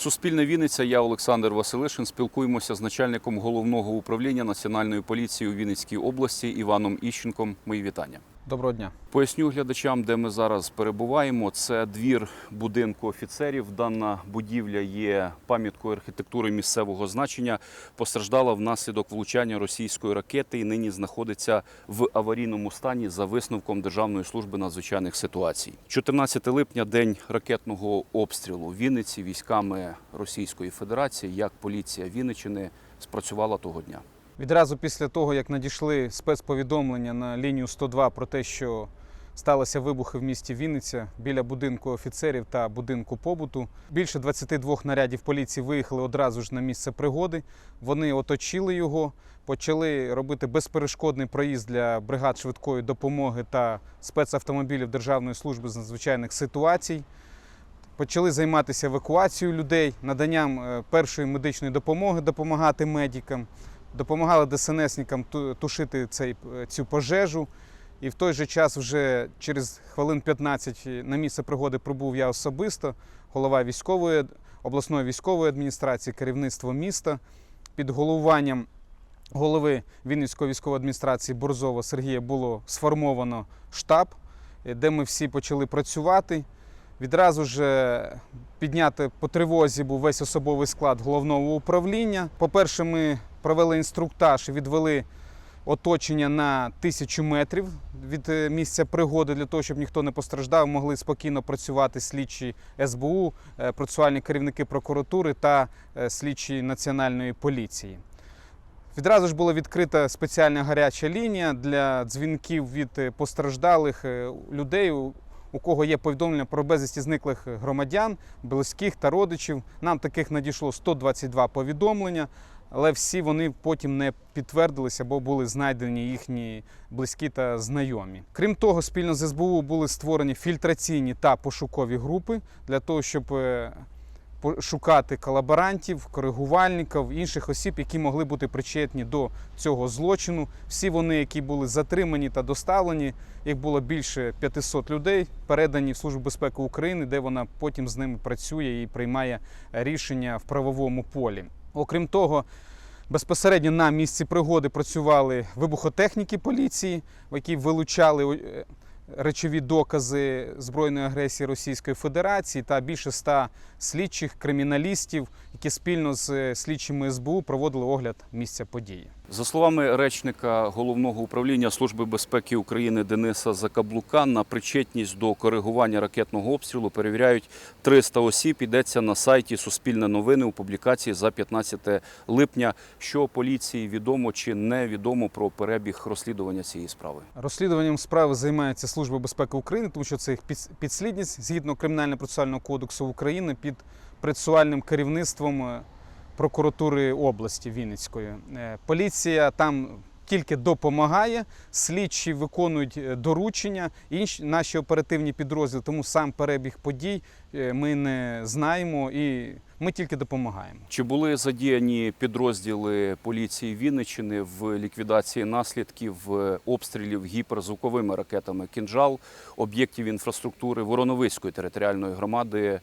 Суспільне Вінниця, я Олександр Василишин. Спілкуємося з начальником головного управління Національної поліції у Вінницькій області Іваном Іщенком. Мої вітання. Доброго дня. Поясню глядачам, де ми зараз перебуваємо. Це двір будинку офіцерів. Дана будівля є пам'яткою архітектури місцевого значення. Постраждала внаслідок влучання російської ракети і нині знаходиться в аварійному стані за висновком Державної служби надзвичайних ситуацій. 14 липня, день ракетного обстрілу в Вінниці військами Російської Федерації. Як поліція Вінниччини спрацювала того дня? Відразу після того, як надійшли спецповідомлення на лінію 102 про те, що сталися вибухи в місті Вінниця біля будинку офіцерів та будинку побуту, більше 22 нарядів поліції виїхали одразу ж на місце пригоди. Вони оточили його, почали робити безперешкодний проїзд для бригад швидкої допомоги та спецавтомобілів Державної служби з надзвичайних ситуацій. Почали займатися евакуацією людей, наданням е, першої медичної допомоги, допомагати медикам, допомагали ДСНСникам тушити цей, е, цю пожежу. І в той же час, вже через хвилин 15 на місце пригоди прибув я особисто, голова військової обласної військової адміністрації, керівництво міста під головуванням голови Вінницької військової адміністрації Борзова Сергія було сформовано штаб, е, де ми всі почали працювати. Відразу ж е, підняти по тривозі був весь особовий склад головного управління. По-перше, ми провели інструктаж і відвели оточення на тисячу метрів від е, місця пригоди для того, щоб ніхто не постраждав, могли спокійно працювати слідчі СБУ, е, процесуальні керівники прокуратури та слідчі національної поліції. Відразу ж була відкрита спеціальна гаряча лінія для дзвінків від постраждалих людей, у кого є повідомлення про безвісті зниклих громадян, близьких та родичів. Нам таких надійшло 122 повідомлення, але всі вони потім не підтвердилися, бо були знайдені їхні близькі та знайомі. Крім того, спільно з СБУ були створені фільтраційні та пошукові групи для того, щоб е, шукати колаборантів, коригувальників, інших осіб, які могли бути причетні до цього злочину. Всі вони, які були затримані та доставлені, їх було більше 500 людей, передані в Службу безпеки України, де вона потім з ними працює і приймає рішення в правовому полі. Окрім того, безпосередньо на місці пригоди працювали вибухотехніки поліції, які вилучали е, речові докази збройної агресії Російської Федерації та більше ста слідчих криміналістів, які спільно з е, слідчими СБУ проводили огляд місця події. За словами речника головного управління Служби безпеки України Дениса Закаблука, на причетність до коригування ракетного обстрілу перевіряють 300 осіб. Йдеться на сайті Суспільне новини у публікації за 15 липня. Що поліції відомо чи невідомо про перебіг розслідування цієї справи? Розслідуванням справи займається Служба безпеки України, тому що це їх підслідність згідно Кримінально-процесуального кодексу України під процесуальним керівництвом е, прокуратури області Вінницької. Е, Поліція там тільки допомагає, слідчі виконують е, доручення, інші наші оперативні підрозділи, тому сам перебіг подій е, ми не знаємо і ми тільки допомагаємо. Чи були задіяні підрозділи поліції Вінниччини в ліквідації наслідків обстрілів гіперзвуковими ракетами «Кінжал» об'єктів інфраструктури Вороновицької територіальної громади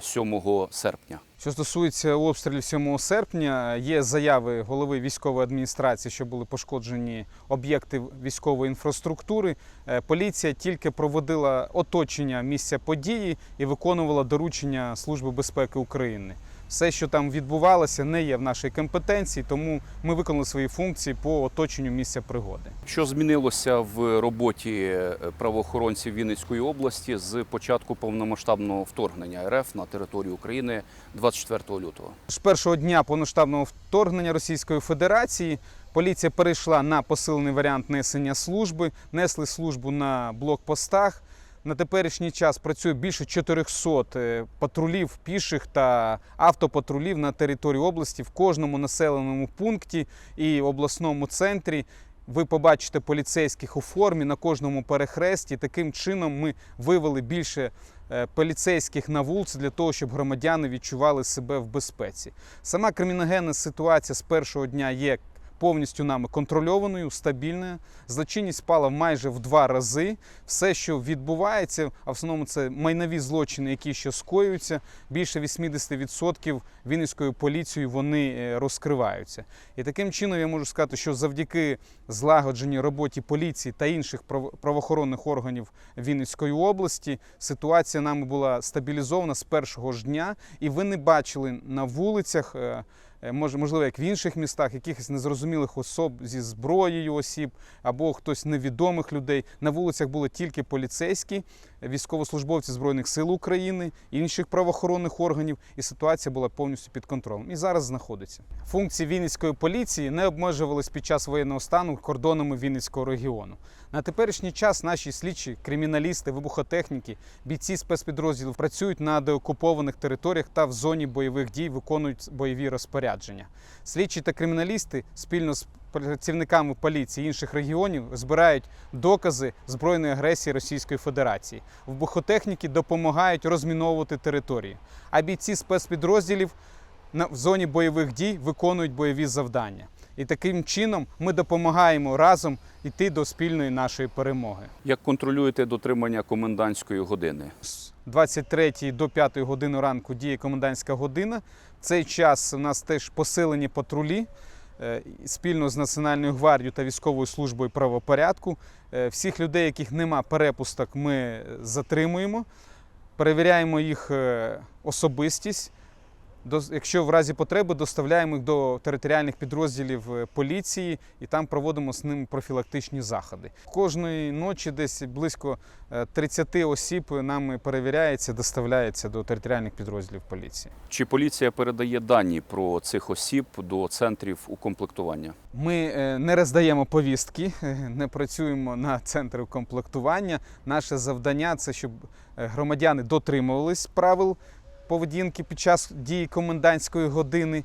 7 серпня? Що стосується обстрілів 7 серпня, є заяви голови військової адміністрації, що були пошкоджені об'єкти військової інфраструктури. Е, Поліція тільки проводила оточення місця події і виконувала доручення Служби безпеки України. Все, що там відбувалося, не є в нашій компетенції, тому ми виконали свої функції по оточенню місця пригоди. Що змінилося в роботі е, правоохоронців Вінницької області з початку повномасштабного вторгнення РФ на територію України 24 лютого? З першого дня повноштабного вторгнення Російської Федерації поліція перейшла на посилений варіант несення служби, несли службу на блокпостах. На теперішній час працює більше 400 е, патрулів піших та автопатрулів на території області в кожному населеному пункті і обласному центрі. Ви побачите поліцейських у формі на кожному перехресті. Таким чином ми вивели більше е, поліцейських на вулиці для того, щоб громадяни відчували себе в безпеці. Сама криміногенна ситуація з першого дня є повністю нами контрольованою, стабільною. Злочинність впала майже в два рази. Все, що відбувається, а в основному це майнові злочини, які ще скоюються. Більше 80% Вінницькою поліцією вони е, розкриваються. І таким чином я можу сказати, що завдяки злагодженій роботі поліції та інших прав- правоохоронних органів Вінницької області ситуація нами була стабілізована з першого ж дня, і ви не бачили на вулицях. Е, можливо, як в інших містах, якихось незрозумілих особ зі зброєю осіб або хтось невідомих людей. На вулицях були тільки поліцейські, військовослужбовці Збройних сил України, інших правоохоронних органів, і ситуація була повністю під контролем. І зараз знаходиться. Функції Вінницької поліції не обмежувались під час воєнного стану кордонами Вінницького регіону. На теперішній час наші слідчі, криміналісти, вибухотехніки, бійці спецпідрозділів працюють на деокупованих територіях та в зоні бойових дій виконують бойові розпорядження. Слідчі та криміналісти спільно з працівниками поліції інших регіонів збирають докази збройної агресії Російської Федерації. Вбухотехніки допомагають розміновувати території, а бійці спецпідрозділів в зоні бойових дій виконують бойові завдання. І таким чином ми допомагаємо разом йти до спільної нашої перемоги. Як контролюєте дотримання комендантської години? З 23 до 5 години ранку діє комендантська година. В цей час у нас теж посилені патрулі е, спільно з Національною гвардією та військовою службою правопорядку. Е, Всіх людей, яких нема перепусток, ми затримуємо, перевіряємо їх е, особистість. Якщо в разі потреби доставляємо їх до територіальних підрозділів е, поліції і там проводимо з ними профілактичні заходи. Кожної ночі десь близько е, 30 осіб нами перевіряється, доставляється до територіальних підрозділів поліції. Чи поліція передає дані про цих осіб до центрів укомплектування? Ми е, не роздаємо повістки, е, не працюємо на центри комплектування. Наше завдання це щоб е, громадяни дотримувались правил поведінки під час дії комендантської години.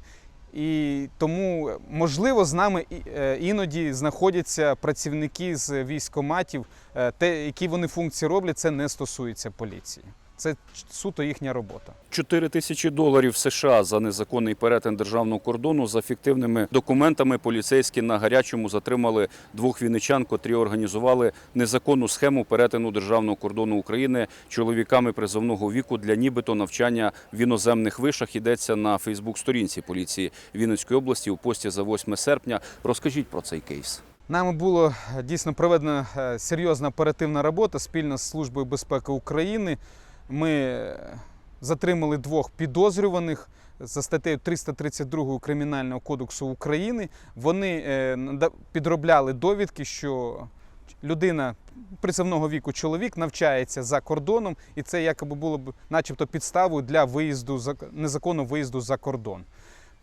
І тому, можливо, з нами е, іноді знаходяться працівники з військоматів. Е, Те, які вони функції роблять, це не стосується поліції. Це суто їхня робота. 4 тисячі доларів США за незаконний перетин державного кордону за фіктивними документами поліцейські на гарячому затримали двох вінничан, котрі організували незаконну схему перетину державного кордону України чоловіками призовного віку для нібито навчання в іноземних вишах. Йдеться на Фейсбук-сторінці поліції Вінницької області у пості за 8 серпня. Розкажіть про цей кейс. Нами було е, дійсно проведена е, серйозна оперативна робота спільно з Службою безпеки України. Ми е, затримали двох підозрюваних за статтею 332 Кримінального кодексу України. Вони е, підробляли довідки, що людина призовного віку чоловік навчається за кордоном, і це якоби було б начебто підставою для виїзду за незаконного виїзду за кордон.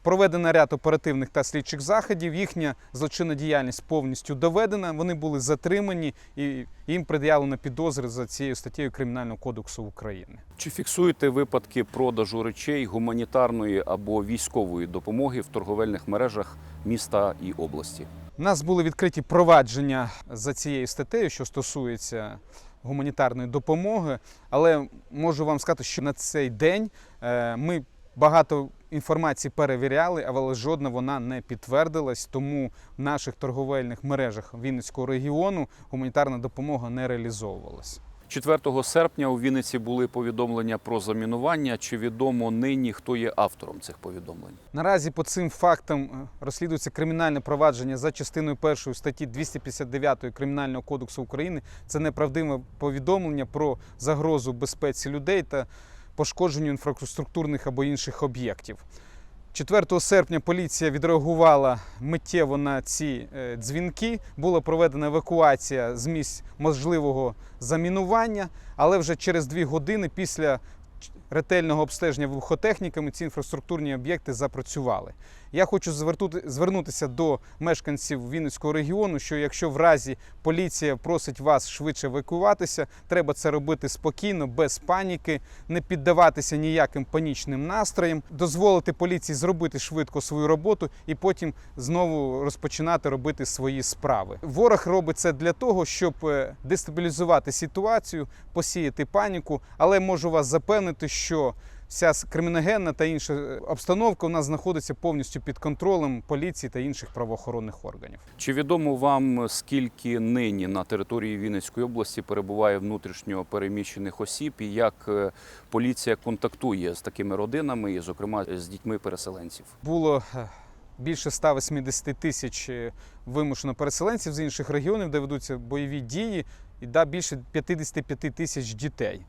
Проведено ряд оперативних та слідчих заходів. Їхня злочинна діяльність повністю доведена. Вони були затримані і їм пред'явлено підозри за цією статтею Кримінального кодексу України. Чи фіксуєте випадки продажу речей гуманітарної або військової допомоги в торговельних мережах міста і області? У нас були відкриті провадження за цією статтею, що стосується гуманітарної допомоги. Але можу вам сказати, що на цей день е, ми багато інформації перевіряли, але жодна вона не підтвердилась. Тому в наших торговельних мережах Вінницького регіону гуманітарна допомога не реалізовувалась. 4 серпня у Вінниці були повідомлення про замінування. Чи відомо нині, хто є автором цих повідомлень? Наразі по цим фактам е, розслідується кримінальне провадження за частиною першої статті 259 Кримінального кодексу України. Це неправдиве повідомлення про загрозу безпеці людей та пошкодженню інфраструктурних або інших об'єктів. 4 серпня поліція відреагувала миттєво на ці е, дзвінки. Була проведена евакуація з місць можливого замінування, але вже через дві години після ретельного обстеження вибухотехніками ці інфраструктурні об'єкти запрацювали. Я хочу звертути- звернутися до мешканців Вінницького регіону, що якщо в разі поліція просить вас швидше евакуюватися, треба це робити спокійно, без паніки, не піддаватися ніяким панічним настроям, дозволити поліції зробити швидко свою роботу і потім знову розпочинати робити свої справи. Ворог робить це для того, щоб е, дестабілізувати ситуацію, посіяти паніку, але можу вас запевнити, що вся криміногенна та інша е, обстановка у нас знаходиться повністю під контролем поліції та інших правоохоронних органів. Чи відомо вам, скільки нині на території Вінницької області перебуває внутрішньо переміщених осіб, і як е, поліція контактує з такими родинами, і, зокрема, з дітьми переселенців? Було е, більше 180 тисяч вимушено переселенців з інших регіонів, де ведуться бойові дії, і да, більше 55 тисяч дітей.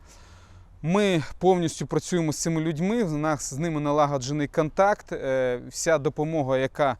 Ми повністю працюємо з цими людьми. У нас з ними налагоджений контакт. Е, Вся допомога, яка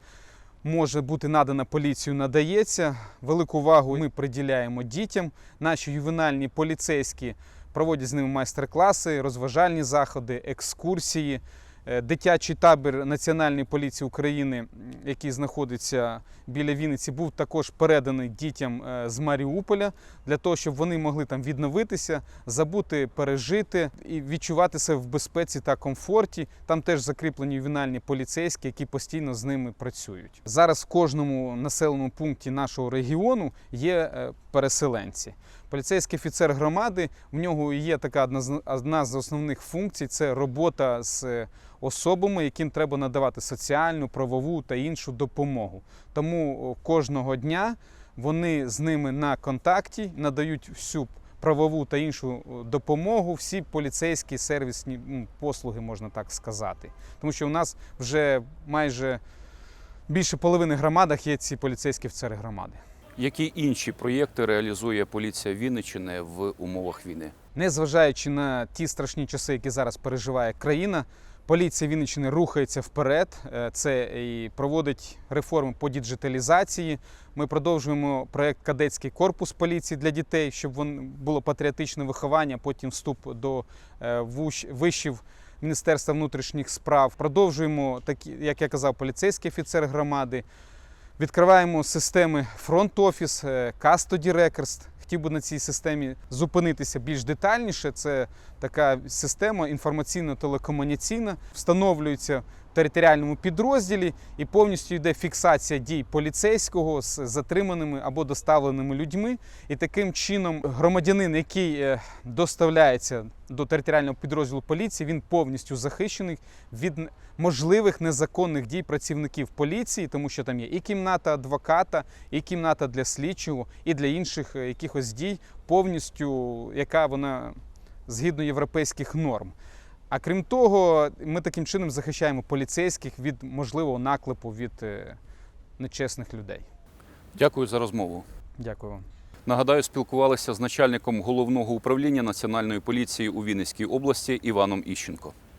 може бути надана поліцію, надається. Велику увагу ми приділяємо дітям. Наші ювенальні поліцейські проводять з ними майстер-класи, розважальні заходи, екскурсії. Е, Дитячий табір Національної поліції України, який знаходиться біля Вінниці, був також переданий дітям е, з Маріуполя для того, щоб вони могли там відновитися, забути, пережити і відчувати себе в безпеці та комфорті. Там теж закріплені ювенальні поліцейські, які постійно з ними працюють. Зараз в кожному населеному пункті нашого регіону є е, переселенці. Поліцейський офіцер громади в нього є така одна з, основних функцій це робота з е, особами, яким треба надавати соціальну, правову та іншу допомогу. Тому кожного дня вони з ними на контакті надають всю правову та іншу допомогу, всі поліцейські сервісні послуги, можна так сказати. Тому що у нас вже майже більше половини громадах є ці поліцейські офіцери громади. Які інші проєкти реалізує поліція Вінниччини в умовах війни? Незважаючи на ті страшні часи, які зараз переживає країна, поліція Вінниччини рухається вперед. Е, Це і проводить реформи по діджиталізації. Ми продовжуємо проект Кадетський корпус поліції для дітей, щоб вон- було патріотичне виховання, потім вступ до е, вишів. Міністерства внутрішніх справ продовжуємо такі, як я казав, поліцейський офіцер громади. Відкриваємо системи Front Office, е, custody records. Хотів би на цій системі зупинитися більш детальніше. Це така система інформаційно-телекомунікаційна, встановлюється територіальному підрозділі і повністю йде фіксація дій поліцейського з затриманими або доставленими людьми. І таким чином громадянин, який е, доставляється до територіального підрозділу поліції, він повністю захищений від можливих незаконних дій працівників поліції, тому що там є і кімната адвоката, і кімната для слідчого, і для інших е, якихось дій, повністю яка вона згідно європейських норм. А крім того, ми таким чином захищаємо поліцейських від можливого наклепу від е, нечесних людей. Дякую за розмову. Дякую вам. Нагадаю, спілкувалися з начальником головного управління Національної поліції у Вінницькій області Іваном Іщенко.